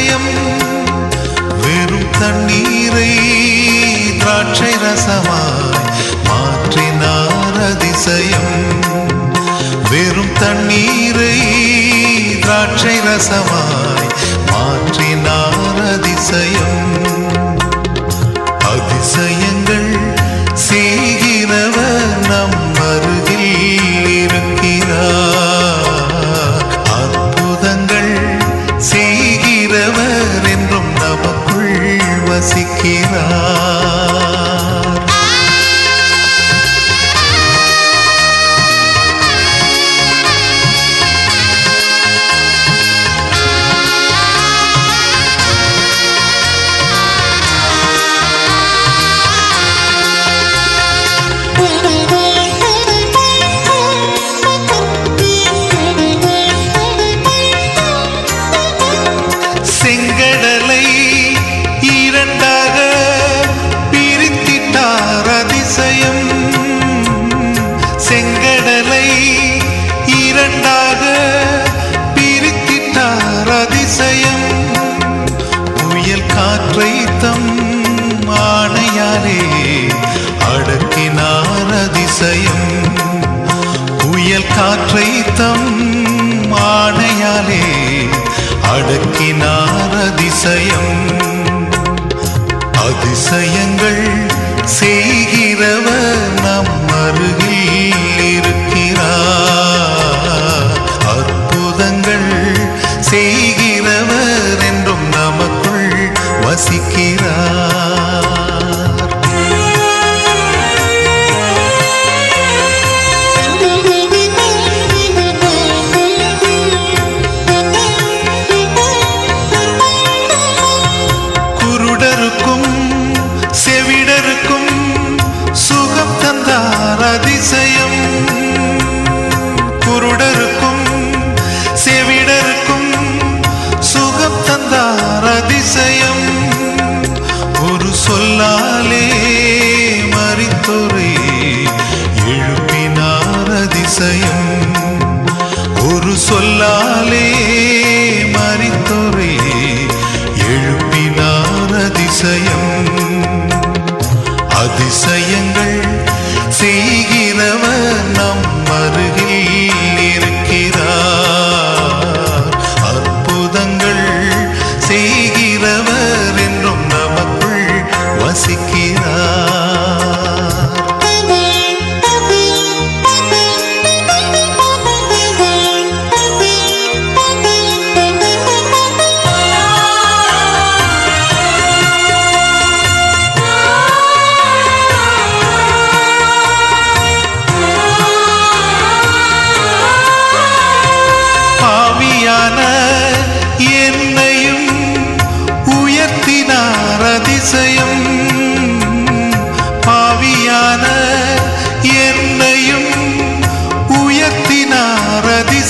இதயம் வெறும் தண்ணீரை திராட்சை ரசமாய் மாற்றினார் அதிசயம் வெறும் தண்ணீரை திராட்சை ரசமாய் மாற்றினார் அதிசயம் kira கையினாலே அடக்கினார் அதிசயம். அதிசயங்கள் செய் துறை எழுப்பினார் அதிசயம். ஒரு சொல்லாலே மறித்துறை எழுப்பினார் அதிசயம்.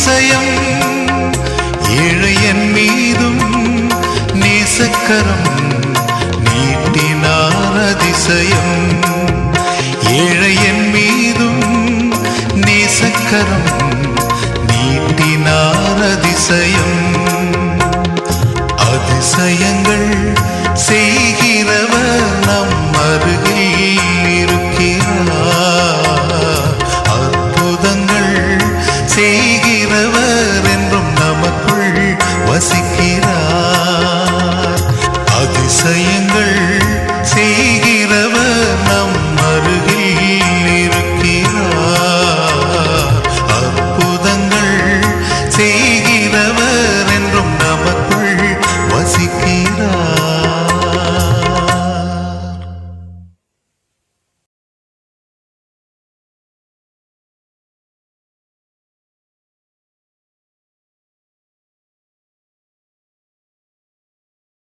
அதிசயம் ஏழையன் மீதும் நேசக்கரம் நீட்டினார் அதிசயம் ஏழையன் மீதும் நேசக்கரம் நீட்டினார் அதிசயம்